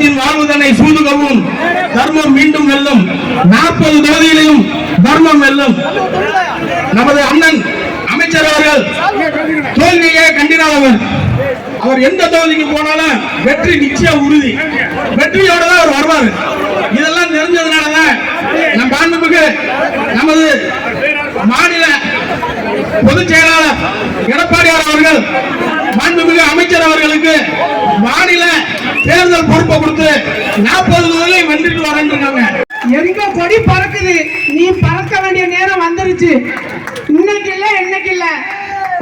தர்மத்தின் வாழ்வுதனை சூதுகவும். தர்மம் மீண்டும் வெல்லும். நாற்பது தொகுதியிலையும் தர்மம் வெல்லும். நமது அண்ணன் அமைச்சர் அவர்கள் தோல்வியே கண்டிராதவர் அவர். எந்த தொகுதிக்கு போனாலும் வெற்றி நிச்சயம் உறுதி. வெற்றியோட தான் அவர் வருவார். இதெல்லாம் தெரிஞ்சதுனாலதான் நம் மாண்புமிகு நமது மாநில பொதுச் செயலாளர் எடப்பாடியார் அவர்கள் மாண்புமிகு அமைச்சர் அவர்களுக்கு மாநில தேர்தல் பொறுப்பை கொடுத்து நாற்பது தொகுதியை வென்றுட்டு வரேன் இருக்காங்க. எங்க கொடி பறக்குது? நீ பறக்க வேண்டிய நேரம் வந்துருச்சு. இன்னைக்கு இல்ல இன்னைக்கு இல்ல?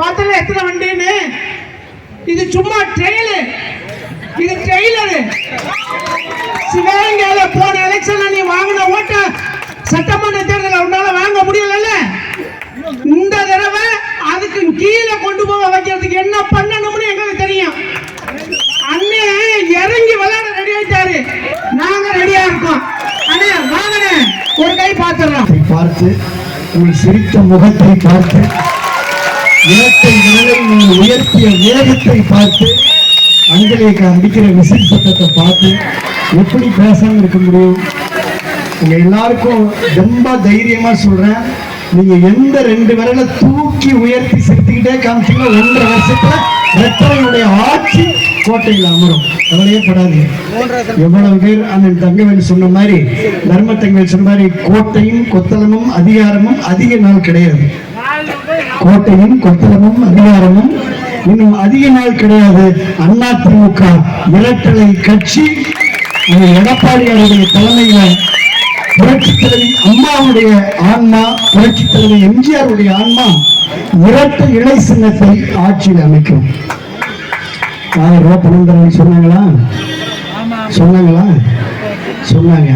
பார்த்தல எத்தனை வண்டின்னு? இது சும்மா ட்ரெயிலு இது ட்ரெயிலரு சிவகங்கையில போன எலெக்ஷன்ல நீ வாங்கின ஓட்ட சட்டமன்ற தேர்தலில் உன்னால வாங்க முடியல இந்த தடவை அதுக்கு கீழே கொண்டு போக வைக்கிறதுக்கு என்ன பண்ணணும்னு எங்களுக்கு தெரியும். இறங்கி விளையாட ரெடி ஆயிட்டாரு. நாங்க ரெடியா இருக்கோம். அண்ணே வாங்கண்ணே ஒரு கை பாத்துறோம் பார்த்து உன் சிரித்த முகத்தை பார்த்து நீ உயர்த்திய வேகத்தை பார்த்து அங்கலேக்கு அடிக்கிற விசில் சத்தத்தை பார்த்து எப்படி பேசாம இருக்க முடியும்? உங்க எல்லாருக்கும் ரொம்ப தைரியமா சொல்றேன். நீங்க எந்த ரெண்டு விரலை தூக்கி உயர்த்தி சிரித்துக்கிட்டே காமிச்சீங்க ஒன்றரை வருஷத்துல ரெட்டரையுடைய ஆட்சி கோட்டையில் அமரும். கவலையே எவ்வளவு பேர் அண்ணன் தங்கவேல் சொன்ன மாதிரி தர்ம தங்கவேல் சொன்ன மாதிரி கோட்டையும் கொத்தளமும் அதிகாரமும் அதிக நாள் கிடையாது. கோட்டையும் கொத்தளமும் அதிகாரமும் இன்னும் அதிக நாள் கிடையாது. அண்ணா திமுக இரட்டலை கட்சி எடப்பாடி அவருடைய தலைமையில புரட்சி தலைவி அம்மாவுடைய ஆன்மா புரட்சி தலைவி எம்ஜிஆருடைய ஆன்மா இரட்டை இணை சின்னத்தை ஆட்சியில் அமைக்கும். ஆயிரம் ரூபாய் பணம் தரேன்னு சொன்னாங்களா? சொன்னாங்களா? சொன்னாங்க.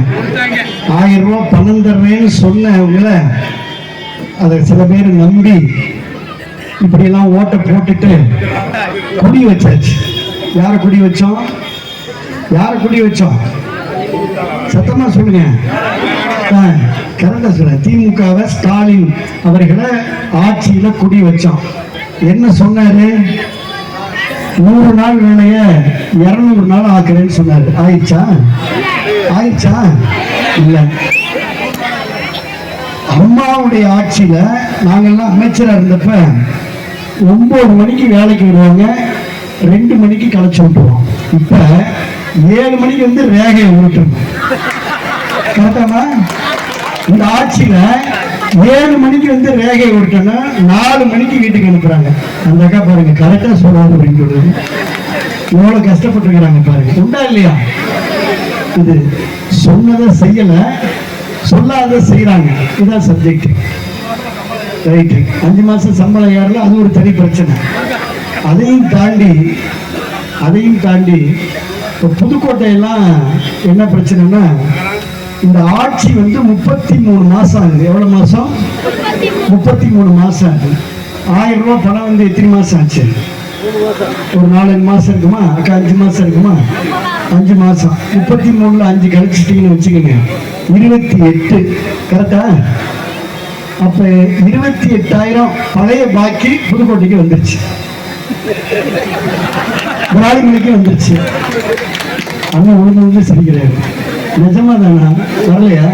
ஆயிரம் ரூபாய் பணம் தர்றேன்னு சொன்னவங்கள அதை சில பேர் நம்பி இப்படியெல்லாம் ஓட்டை போட்டுட்டு குடி வச்சாச்சு. யாரை குடி வச்சோம்? யாரை குடி வச்சோம்? சத்தமா சொல்லுங்க. கரெக்டா சொல்ல திமுகவை ஸ்டாலின் அவர்களை ஆட்சியில குடி வச்சோம் என்ன சொன்னாரு? நூறு நாள் வேலைய இருநூறு நாள் ஆக்குறேன்னு சொன்னாரு. ஆயிடுச்சா? ஆயிடுச்சா? இல்ல. அம்மாவுடைய ஆட்சியில நாங்கெல்லாம் அமைச்சரா இருந்தப்ப ஒன்பது மணிக்கு வேலைக்கு வருவாங்க ரெண்டு மணிக்கு களைச்சு விட்டுருவோம் இப்ப ஏழு மணிக்கு வந்து ரேகையை விட்டுருவோம் கரெக்டாமா இந்த ஆட்சியில ஏழு மணிக்கு வந்து ரேகை விட்டோன்னா நாலு மணிக்கு வீட்டுக்கு அனுப்புறாங்க. அந்த அக்கா பாருங்க கரெக்டா சொல்லாது அப்படின்னு சொல்றது எவ்வளவு கஷ்டப்பட்டுருக்கிறாங்க பாருங்க. உண்டா இல்லையா? இது சொன்னதை செய்யல சொல்லாத செய்யறாங்க இதுதான் சப்ஜெக்ட் ரைட்டு அஞ்சு மாசம் சம்பளம் ஏறல அது ஒரு தனி பிரச்சனை. அதையும் தாண்டி அதையும் தாண்டி இப்போ புதுக்கோட்டையெல்லாம் என்ன பிரச்சனைன்னா இந்த ஆட்சி வந்து முப்பத்தி மூணு மாசம் ஆகுது. எவ்வளவு மாசம்? முப்பத்தி மூணு மாசம் ஆகுது. ஆயிரம் ரூபாய் பணம் வந்து எத்தனை மாசம் ஆச்சு? ஒரு நாலஞ்சு மாசம் இருக்குமா? அக்கா அஞ்சு மாசம் இருக்குமா? அஞ்சு மாசம். முப்பத்தி மூணுல அஞ்சு கழிச்சிட்டீங்கன்னு வச்சுக்கோங்க. இருபத்தி எட்டு. கரெக்டா அப்ப இருபத்தி எட்டாயிரம் பழைய பாக்கி புதுக்கோட்டைக்கு வந்துருச்சு. விராலிமலைக்கு வந்துருச்சு. அண்ணன் ஒழுங்கு வந்து சிரிக்கிறாரு. நிஜமா தானா வரலையா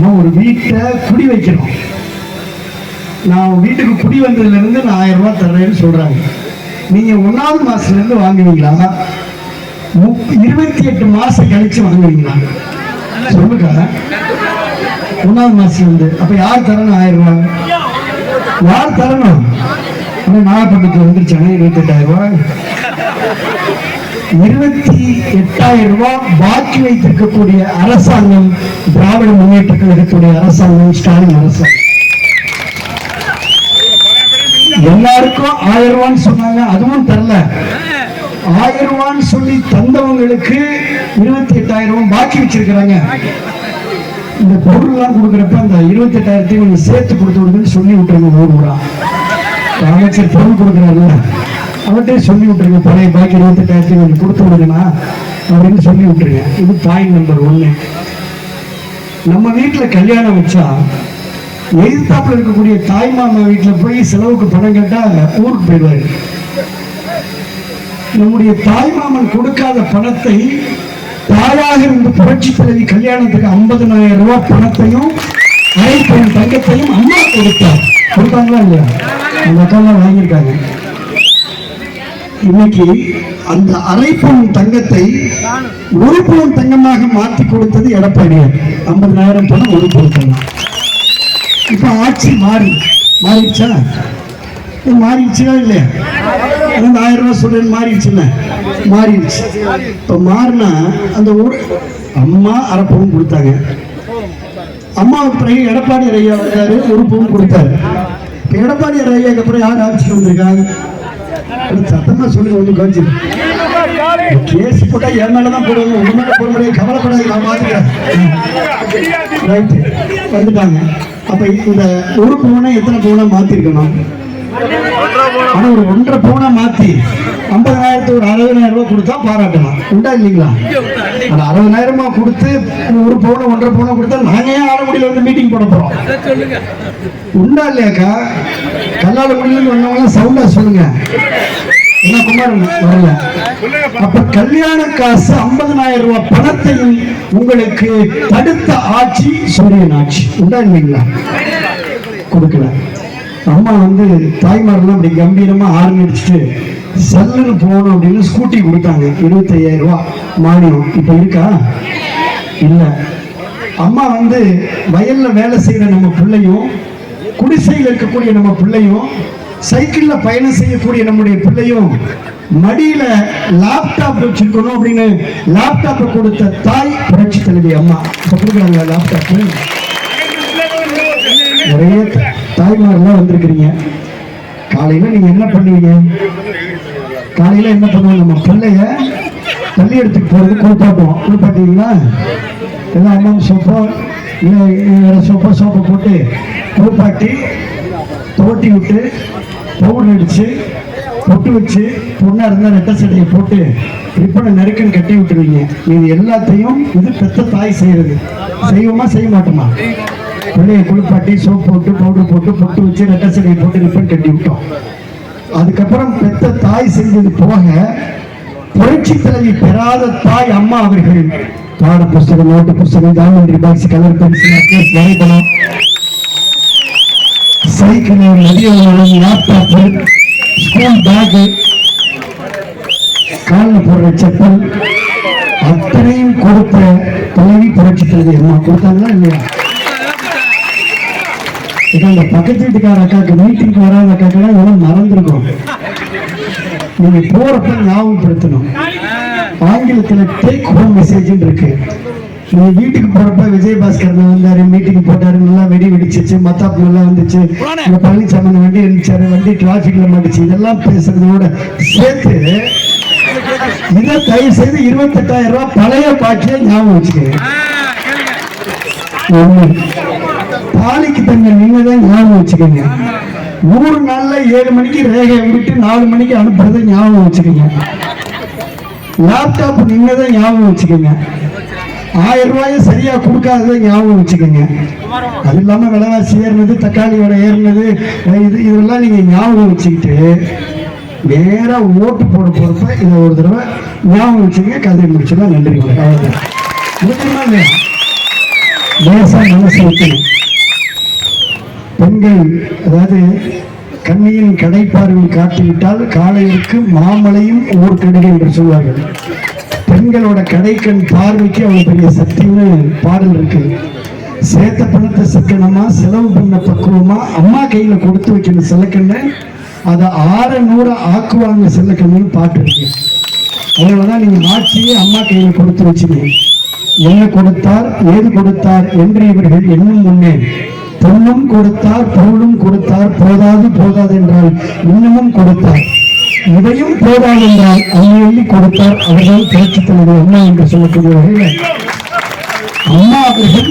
நான் ஒரு வீட்டை குடி வைக்கிறோம் நான் வீட்டுக்கு குடி வந்ததுல இருந்து நான் ஆயிரம் ரூபாய் தர்றேன்னு சொல்றாங்க. நீங்க ஒன்னாவது மாசத்துல இருந்து வாங்குவீங்களா? இருபத்தி எட்டு மாசம் கழிச்சு வாங்குவீங்களா? சொல்லுங்க. ஒன்னாவது மாசத்துல இருந்து அப்ப யார் தரணும் ஆயிரம் ரூபாய்? யார் தரணும்? நாகப்பட்டினத்தில் நாகப்பட்டினத்துல வந்துருச்சாங்க இருபத்தி எட்டாயிரம் ரூபாய். இருபத்தி எட்டாயிரம் ரூபாய் பாக்கி வைத்திருக்கக்கூடிய அரசாங்கம் திராவிட முன்னேற்ற கழகத்துடைய அரசாங்கம் ஸ்டாலின் அரசாங்கம். எல்லாருக்கும் ஆயிரம் ரூபான்னு சொன்னாங்க அதுவும் தரல. ஆயிரம் ரூபான்னு சொல்லி தந்தவங்களுக்கு இருபத்தி எட்டாயிரம் ரூபாய் பாக்கி வச்சிருக்கிறாங்க. இந்த பொருள்லாம் கொடுக்குறப்ப அந்த இருபத்தி எட்டாயிரத்தையும் கொஞ்சம் சேர்த்து கொடுத்து விடுங்கன்னு சொல்லி விட்டுருங்க ஊர் ஊரா. அமைச்சர் பொருள் கொடுக்குறாருல்ல அவர்கிட்டயே சொல்லி விட்டுருங்க பழைய பாக்கி இருபத்தெட்டாயிரத்தி கொஞ்சம் கொடுத்து விடுங்கண்ணா அப்படின்னு சொல்லி விட்டுருங்க. இது பாயிண்ட் நம்பர் ஒன்று நம்ம வீட்டில் கல்யாணம் வச்சா எதிர்த்தாப்பில் இருக்கக்கூடிய தாய் மாமா வீட்டில் போய் செலவுக்கு பணம் கேட்டா ஊருக்கு போயிடுவாரு. நம்முடைய தாய்மாமன் கொடுக்காத பணத்தை தாயாக இருந்து புரட்சி தலைவி கல்யாணத்துக்கு 50000 ரூபாய் பணத்தையும் அரைப்பணம் தங்கத்தையும் அம்மா கொடுத்தார். கொடுத்தாங்களா இல்லையா? அந்த அக்காலாம் வாங்கியிருக்காங்க. இன்னைக்கு அந்த அரைப்பவுன் தங்கத்தை ஒரு பவுன் தங்கமாக மாற்றி கொடுத்தது எடப்பாடியார். ஐம்பதாயிரம் பணம் ஒரு பவுன் தங்கம். இப்ப ஆட்சி மாறி மாறிடுச்சா? இது மாறிடுச்சா இல்லையா? அந்த ஆயிரம் ரூபாய் சொல்றேன் மாறிடுச்சுல்ல மாறிடுச்சு. இப்ப மாறினா அந்த ஊர் அம்மா அரை பவுன் கொடுத்தாங்க. அம்மாவுக்கு பிறகு எடப்பாடி ஐயா வந்தாரு ஒரு பவுன் கொடுத்தாரு. எடப்பாடி ஐயாக்கு அப்புறம் யார் ஆட்சிக்கு வந்திருக்காங்க? சத்தமா சொல்லுங்க ஒன்றும் கவனிச்சு கேஸ் போட்டா என் மேலதான் போடுவாங்க உங்க மேல போட முடியாது கவலைப்படாது நான் பாத்துக்கிறேன் ரைட்டு வந்துட்டாங்க. அப்ப இந்த ஒரு பூனை எத்தனை பூனை மாத்திருக்கணும்? ஆனா ஒரு ஒன்றரை பூனை மாத்தி. ஐம்பதாயிரத்து ஒரு அறுபதாயிரம் ரூபாய் கொடுத்தா பாராட்டலாம் உண்டா இல்லைங்களா? அந்த அறுபதாயிரமா கொடுத்து ஒரு பவுனை ஒன்றரை பவுனை கொடுத்தா நாங்க ஏன் ஆலங்குடியில வந்து மீட்டிங் போட போறோம். உண்டா இல்லையாக்கா கல்லாலங்குடியில இருந்து வந்தவங்க சவுண்டா சொல்லுங்க. என்ன குமாரன் வரல. அப்ப கல்யாண காசு 50000 ரூபாய் பணத்தையும் உங்களுக்கு தடுத்த ஆட்சி சூரியன் ஆட்சி. உண்டா இல்லைங்களா? கொடுக்கல. அம்மா வந்து தாய்மாரெல்லாம் அப்படி கம்பீரமா ஆரம்பி அடிச்சுட்டு செல்லுன்னு போகணும் அப்படின்னு ஸ்கூட்டி கொடுத்தாங்க. இருபத்தையாயிரம் ரூபா மானியம். இப்போ இருக்கா? இல்லை. அம்மா வந்து வயல்ல வேலை செய்யற நம்ம பிள்ளையும் குடிசையில் இருக்கக்கூடிய நம்ம பிள்ளையும் சைக்கிளில் பயணம் செய்யக்கூடிய நம்முடைய பிள்ளையும் மடியில லேப்டாப் வச்சிருக்கணும் அப்படின்னு லேப்டாப்பை கொடுத்த தாய் புரட்சி தலைவி அம்மா. இப்போ கொடுக்குறாங்க லேப்டாப் ஒரே தாய்மாரெல்லாம் வந்திருக்கிறீங்க. காலையில நீங்க என்ன பண்ணுவீங்க? காலையில என்ன பண்ணுவோம்? நம்ம பிள்ளைய தள்ளி எடுத்துட்டு போகிறது குளிப்பாட்டுவோம். குளிப்பாட்டுவீங்களா எல்லாம் அம்மா சோப்போ இல்லை சோப்போ சோப்பை போட்டு குளிப்பாட்டி தோட்டி விட்டு பவுடர் அடிச்சு பொட்டு வச்சு பொண்ணா இருந்தால் ரெட்டை சட்டையை போட்டு ரிப்பனை நெருக்கன் கட்டி விட்டுருவீங்க. இது எல்லாத்தையும் இது பெத்த தாய் செய்யறது. செய்வோமா செய்ய மாட்டோமா? பிள்ளைய குளிப்பாட்டி சோப் போட்டு பவுடர் போட்டு பொட்டு வச்சு ரெட்டை சட்டையை போட்டு ரிப்பன் கட்டி விட்டோம். அதுக்கப்புறம் பெத்த தாய் செஞ்சது போக புரட்சி தலைவி பெறாத தாய் அம்மா அவர்கள். பாட புஸ்தகம் நோட்டு புஸ்தகம் ஜாமெண்ட்ரி பாக்ஸ் கலர் பென்சில் வரைபடம். சைக்கிள் மதிய லேப்டாப் ஸ்கூல் பேக்கு காலில் போடுற செப்பல் அத்தனையும் கொடுத்த தலைவி புரட்சி தலைவி அம்மா. கொடுத்தாங்களா இல்லையா? இது அந்த பக்கத்து வீட்டுக்கார அக்காக்கு மீட்டிங்க்கு வராத அக்காக்கெல்லாம் இதெல்லாம் மறந்துருக்கும். நீங்க போறப்ப ஞாபகப்படுத்தணும். ஆங்கிலத்துல டேக் ஹோம் மெசேஜ் இருக்கு. நீங்க வீட்டுக்கு போறப்ப விஜயபாஸ்கர் வந்தாரு மீட்டிங் போட்டாரு நல்லா வெடி வெடிச்சிச்சு மத்தாப்பு நல்லா வந்துச்சு. இந்த பழனிசாமி வண்டி அடிச்சாரு வண்டி டிராபிக்ல மாட்டுச்சு. இதெல்லாம் பேசுறதோட சேர்த்து இதை தயவு செய்து இருபத்தெட்டாயிரம் ரூபாய் பழைய பாட்டில ஞாபகம் வச்சுக்கோங்க. தாலிக்கு தங்க நீங்க தான் ஞாபகம் வச்சுக்கோங்க. நூறு நாள்ல ஏழு மணிக்கு ரேகையை விட்டு நாலு மணிக்கு அனுப்புறதை ஞாபகம் வச்சுக்கோங்க. லேப்டாப் நீங்க தான் ஞாபகம் வச்சுக்கோங்க. ஆயிரம் ரூபாயை சரியா கொடுக்காததை ஞாபகம் வச்சுக்கோங்க. அது இல்லாம விலைவாசி ஏறினது தக்காளி விலை ஏறினது இது இதெல்லாம் நீங்க ஞாபகம் வச்சுக்கிட்டு வேற ஓட்டு போட போறப்ப இதை ஒரு தடவை ஞாபகம் வச்சுக்கோங்க. கதை முடிச்சுதான் நன்றி வணக்கம். அவ்வளவுதான். இல்லையா மனசு வைக்கணும். பெண்கள் அதாவது கண்ணியின் கடைப்பார்வை காட்டிவிட்டால் காலையிற்கு மாமலையும் ஊர்கடுகு என்று சொல்வார்கள். பெண்களோட கடைக்கண் பார்வைக்கு அவ்வளவு பெரிய சக்தின்னு பாடல் இருக்கு. சேர்த்த பணத்தை சிக்கனமா செலவு பண்ண பக்குவமா அம்மா கையில கொடுத்து வைக்கணும் செல்லக்கண்ணு அதை ஆற நூற ஆக்குவாங்க செல்லக்கண்ணு பாட்டு இருக்கு. அதனாலதான் நீங்க ஆட்சியை அம்மா கையில கொடுத்து வச்சுக்கணும் என்ன கொடுத்தார் ஏது கொடுத்தார் என்று இவர்கள் எண்ணும் முன்னே பொன்னும் கொடுத்தார் பொருளும் கொடுத்தார் போதாது போதாது என்றால் இன்னமும் கொடுத்தார். இதையும் போதாது என்றால் அள்ளி கொடுத்தார் அவர்கள் புரட்சி தலைவர் அம்மா என்று சொல்லக்கூடிய வகையில் அம்மா அவர்கள்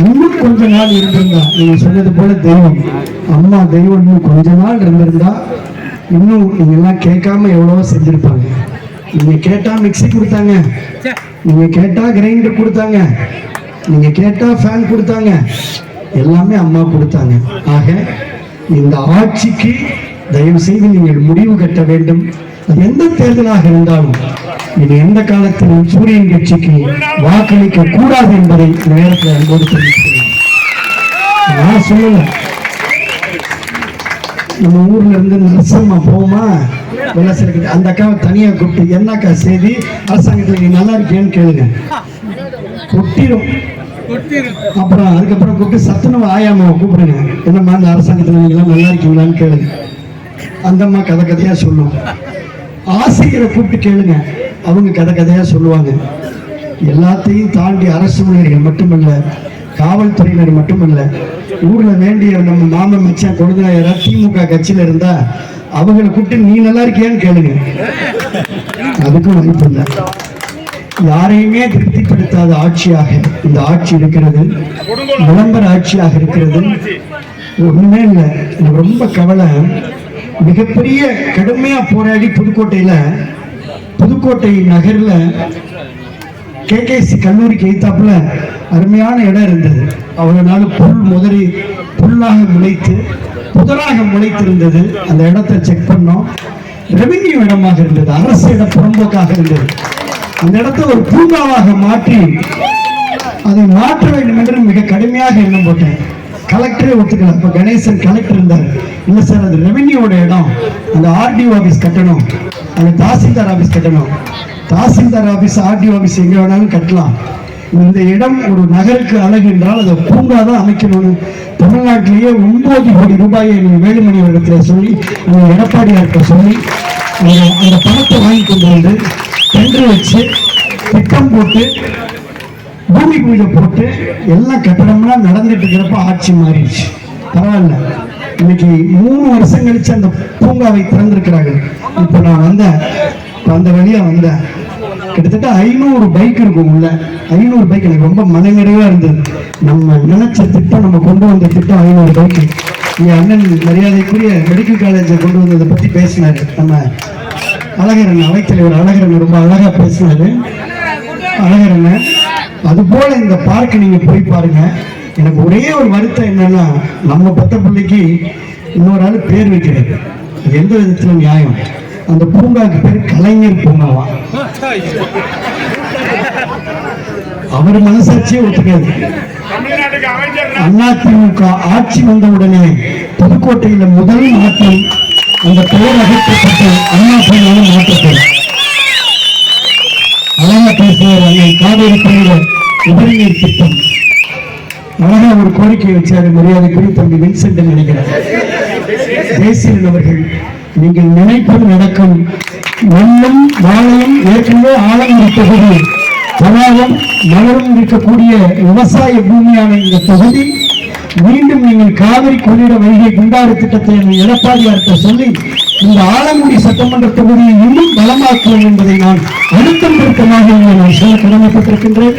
இன்னும் கொஞ்ச நாள் இருந்திருந்தா நீங்க சொன்னது போல தெய்வம். அம்மா தெய்வம் இன்னும் கொஞ்ச நாள் இருந்திருந்தா இன்னும் நீங்க எல்லாம் கேட்காம எவ்வளவோ செஞ்சிருப்பாங்க. நீங்க கேட்டா மிக்ஸி கொடுத்தாங்க. நீங்க கேட்டா கிரைண்டர் கொடுத்தாங்க. நீங்க கேட்டா ஃபேன் கொடுத்தாங்க. எல்லாமே அம்மா கொடுத்தாங்க. ஆக இந்த ஆட்சிக்கு தயவு செய்து நீங்கள் முடிவு கட்ட வேண்டும். அது எந்த தேர்தலாக இருந்தாலும் இது எந்த காலத்திலும் சூரியன் கட்சிக்கு வாக்களிக்க கூடாது என்பதை இந்த நேரத்தில் அன்போடு தெரிவிக்கிறேன் நான் சொல்லல. நம்ம ஊர்ல இருந்து நரசம்மா போமா விளாசருக்கு அந்த அக்காவை தனியா கூப்பிட்டு என்னக்கா செய்தி? அரசாங்கத்தில் நீ நல்லா இருக்கியான்னு கேளுங்க. கொட்டிடும் அப்புறம் அதுக்கப்புறம் கூப்பிட்டு சத்துணவு ஆயாமாவை கூப்பிடுங்க. என்னம்மா இந்த அரசாங்கத்தில் நீங்களாம் நல்லா இருக்கீங்களான்னு கேளுங்க. அந்த அம்மா கதை கதையாக சொல்லும். ஆசிரியரை கூப்பிட்டு கேளுங்க. அவங்க கதை கதையாக சொல்லுவாங்க. எல்லாத்தையும் தாண்டி அரசு ஊழியர்கள் மட்டுமல்ல காவல்துறையினர் மட்டுமல்ல ஊரில் வேண்டிய நம்ம மாமன் மச்சான் கொடுங்க யாராவது திமுக கட்சியில இருந்தால் அவங்களை கூப்பிட்டு நீ நல்லா இருக்கியான்னு கேளுங்க. அதுக்கும் வாய்ப்பு இல்லை. யாரையுமே திருப்திப்படுத்தாத ஆட்சியாக இந்த ஆட்சி இருக்கிறது. விளம்பர ஆட்சியாக இருக்கிறது. ஒண்ணுமே இல்லை. எனக்கு ரொம்ப கவலை. மிகப்பெரிய கடுமையா போராடி புதுக்கோட்டையில புதுக்கோட்டை நகர்ல கேகேசி கல்லூரிக்கு எய்த்தாப்புல அருமையான இடம் இருந்தது. அவங்களால புல் முதலி புல்லாக முளைத்து புதராக முளைத்திருந்தது. அந்த இடத்தை செக் பண்ணோம். ரெவென்யூ இடமாக இருந்தது. அரசு இடம் புறம்போக்காக இருந்தது. அந்த இடத்தை ஒரு பூங்காவாக மாற்றி அதை மாற்ற வேண்டும் என்று மிக கடுமையாக எண்ணம் போட்டேன். கலெக்டரே ஒத்துக்கல. இப்போ கணேசன் கலெக்டர் இருந்தார். இல்லை சார் அது ரெவென்யூவோட இடம். அந்த ஆர்டிஓ ஆஃபீஸ் கட்டணும். அந்த தாசில்தார் ஆபீஸ் கட்டணும். தாசில்தார் ஆபீஸ் ஆர்டிஓ ஆஃபீஸ் எங்கே வேணாலும் கட்டலாம். இந்த இடம் ஒரு நகருக்கு அழகு என்றால் அதை பூங்கா தான் அமைக்கணும்னு தமிழ்நாட்டிலேயே ஒன்பது கோடி ரூபாயை நீங்கள் வேலுமணி வருடத்தில் சொல்லி எடப்பாடியார்கிட்ட சொல்லி அந்த பணத்தை வாங்கி கொண்டு வந்து டெண்டர் வச்சு திட்டம் போட்டு பூமி பூஜை போட்டு எல்லாம் கட்டடம்லாம் நடந்துட்டு இருக்கிறப்ப ஆட்சி மாறிடுச்சு. பரவாயில்ல. இன்னைக்கு மூணு வருஷம் கழிச்சு அந்த பூங்காவை திறந்திருக்கிறாங்க இப்போ நான் வந்தேன். அந்த வழியா வந்தேன். கிட்டத்தட்ட ஐநூறு பைக் இருக்கும் உள்ள. ஐநூறு பைக் எனக்கு ரொம்ப மனநிறைவா இருந்தது. நம்ம நினைச்ச திட்டம் நம்ம கொண்டு வந்த திட்டம் ஐநூறு பைக் என் அண்ணன் மரியாதைக்குரிய மெடிக்கல் காலேஜை கொண்டு வந்ததை பத்தி பேசினாரு. நம்ம அழகரன் அவைத்தலைவர் அழகரன் ரொம்ப அழகா பேசினாரு. அழகரங்க அது போல இந்த பார்க் நீங்க போய் பாருங்க. எனக்கு ஒரே ஒரு வருத்தம் என்னன்னா நம்ம பத்த பிள்ளைக்கு இன்னொரு ஆள் பேர் வைக்கிறது அது எந்த விதத்துல நியாயம்? அந்த பூங்காக்கு பேர் கலைஞர் பூங்காவா? அவர் மனசாட்சியே ஒத்துக்காது. அதிமுக ஆட்சி வந்த உடனே புதுக்கோட்டையில முதல் மாற்றம் அந்த பெயர் அகற்றப்பட்டு அண்ணா பூங்காவை மாற்றப்படும் அழகா பேசுவார் அண்ணன் காவேரி பெயர் உபரிநீர் திட்டம். அழகா ஒரு கோரிக்கை வச்சாரு மரியாதைக்குரிய தம்பி வின்சென்ட் நினைக்கிறார் தேசியன் அவர்கள் நீங்கள் நினைப்பது நடக்கும். மண்ணும் வாழையும் ஏற்கனவே ஆழம் தொகுதி வளாகம் மலரும் இருக்கக்கூடிய விவசாய பூமியான இந்த தொகுதி மீண்டும் நீங்கள் காவிரி கொள்ளிட வைகை குண்டாறு திட்டத்தை எங்கள் எடப்பாடியார்கிட்ட சொல்லி இந்த ஆலங்குடி சட்டமன்ற தொகுதியை இன்னும் பலமாக்குவோம் என்பதை நான் அழுத்தம் திருத்தமாக நான் சொல்ல கடமைப்பட்டிருக்கின்றேன்